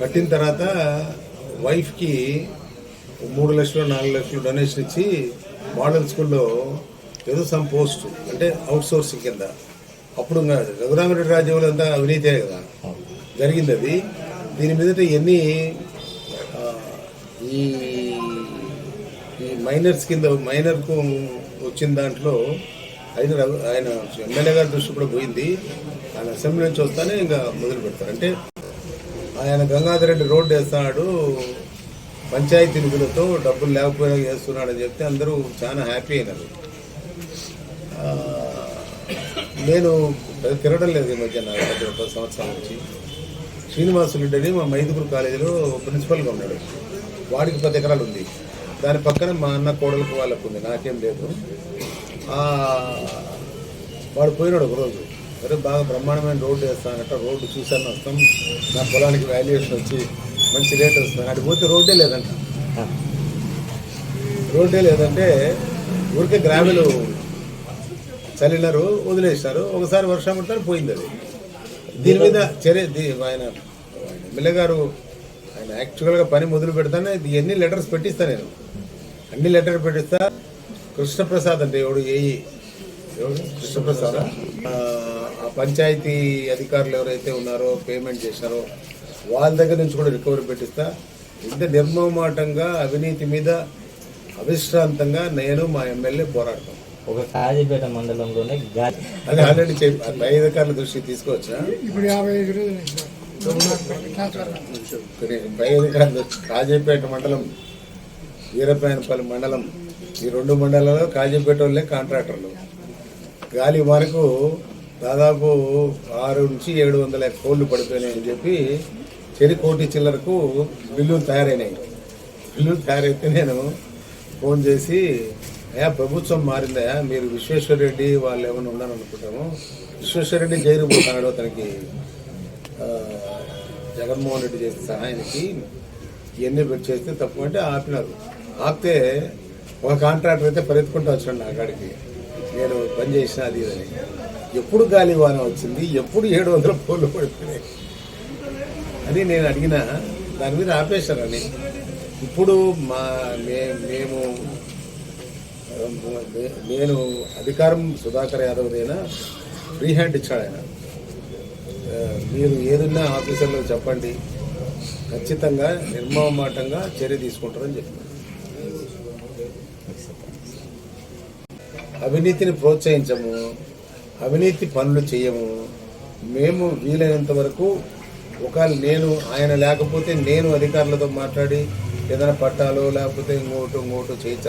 కట్టిన తర్వాత వైఫ్కి మూడు లక్షలు నాలుగు లక్షలు డొనేషన్ ఇచ్చి మోడల్ స్కూల్లో ఏదో సమ్ పోస్ట్ అంటే అవుట్ సోర్సింగ్ కింద. అప్పుడు రఘురామరెడ్డి రాజ్యంలో అంతా అవినీతే కదా. జరిగింది అది. దీని మీదట ఎన్ని ఈ ఈ మైనర్స్ కింద మైనర్కు వచ్చిన దాంట్లో ఆయన ఆయన ఎమ్మెల్యే గారి దృష్టి కూడా పోయింది. ఆయన అసెంబ్లీ నుంచి వస్తానే ఇంకా మొదలు పెడతారు అంటే ఆయన గంగాధర్ రెడ్డి రోడ్డు వేస్తున్నాడు. పంచాయతీ నిధులతో డబ్బులు లేకపోయినా చేస్తున్నాడు అని చెప్తే అందరూ చాలా హ్యాపీ అయినారు. నేను తిరగడం లేదు ఈ మధ్య నాకు ఒక సంవత్సరం నుంచి. శ్రీనివాసులు అని మా మైదుగురు కాలేజీలో ప్రిన్సిపల్గా ఉన్నాడు. వాడికి పది ఎకరాలు ఉంది. దాని పక్కన మా అన్న కోడలకు వాళ్ళకు ఉంది. నాకేం లేదు. వాడు పోయినాడు ఒకరోజు. సరే బాగా బ్రహ్మాండమైన రోడ్డు వేస్తానట రోడ్డు చూశాను వస్తాం నా పొలానికి వాల్యుయేషన్ వచ్చి మంచి రేట్ వస్తుంది అటు పోతే రోడ్డే లేదంట. రోడ్డే లేదంటే ఊరికే గ్రావెలు చల్లినారు వదిలేసినారు. ఒకసారి వర్షం పడతారు పోయింది అది. దీని మీద చర్య దీ- ఆయన ఎమ్మెల్యే గారు ఆయన యాక్చువల్గా పని మొదలు పెడతానే ఇది ఎన్ని లెటర్స్ పెట్టిస్తా నేను. అన్ని లెటర్ పెట్టిస్తా. కృష్ణప్రసాద్ అంటే ఎవడు ఏఈ ఎవడు? కృష్ణప్రసాద్? పంచాయతీ అధికారులు ఎవరైతే ఉన్నారో పేమెంట్ చేశారో వాళ్ళ దగ్గర నుంచి కూడా రికవరీ పెట్టిస్తా. ఇంత నిర్మమాటంగా అవినీతి మీద అవిశ్రాంతంగా నేను మా ఎమ్మెల్యే పోరాడతాం. ఒక కాజీపేట మండలంలోనే అది ఆల్రెడీ చెప్పి అధికారుల దృష్టికి తీసుకొచ్చా ఇప్పుడు యాభై ఐదు రోజులు కాజీపేట మండలం వీరపాయనపల్లి మండలం ఈ రెండు మండలాల్లో కాజీపేట వాళ్ళే కాంట్రాక్టర్లు. గాలి వరకు దాదాపు ఆరు నుంచి ఏడు వందల కోళ్ళు పడిపోయినాయని చెప్పి చెరి కోటి చిల్లరకు బిల్లులు తయారైనాయి. బిల్లులు తయారైతే నేను ఫోన్ చేసి అయ్యా ప్రభుత్వం మారిందయా మీరు విశ్వేశ్వర రెడ్డి వాళ్ళు ఏమైనా ఉన్నారనుకుంటాము. విశ్వేశ్వర రెడ్డి జైలు పోతున్నాడు తనకి జగన్మోహన్ రెడ్డి చేసిన సహాయానికి ఇవన్నీ పెట్టి చేస్తే తప్పు అంటే ఆపినారు. ఆపితే ఒక కాంట్రాక్టర్ అయితే పరిగెత్తుకుంటూ వచ్చాడు నా కాడికి. నేను పని చేసిన అది ఇదని ఎప్పుడు గాలి వాన వచ్చింది ఎప్పుడు ఏడు వందల పోలు పడిపోయినాయి. అని నేను అడిగిన దాని మీద ఆపేశారని ఇప్పుడు మా మేము నేను అధికారం సుధాకర్ యాదవ్దైనా ఫ్రీ హ్యాండ్ ఇచ్చాడు ఆయన. మీరు ఏదున్నా ఆఫీసర్లో చెప్పండి. ఖచ్చితంగా నిర్మమాటంగా చర్య తీసుకుంటారని చెప్పారు. అవినీతిని ప్రోత్సహించము. అవినీతి పనులు చేయము. మేము వీలైనంత వరకు ఒకవేళ నేను ఆయన లేకపోతే నేను అధికారులతో మాట్లాడి ఏదైనా పట్టాలో లేకపోతే ఇంకోటి ఇంకోటి చేయించాలి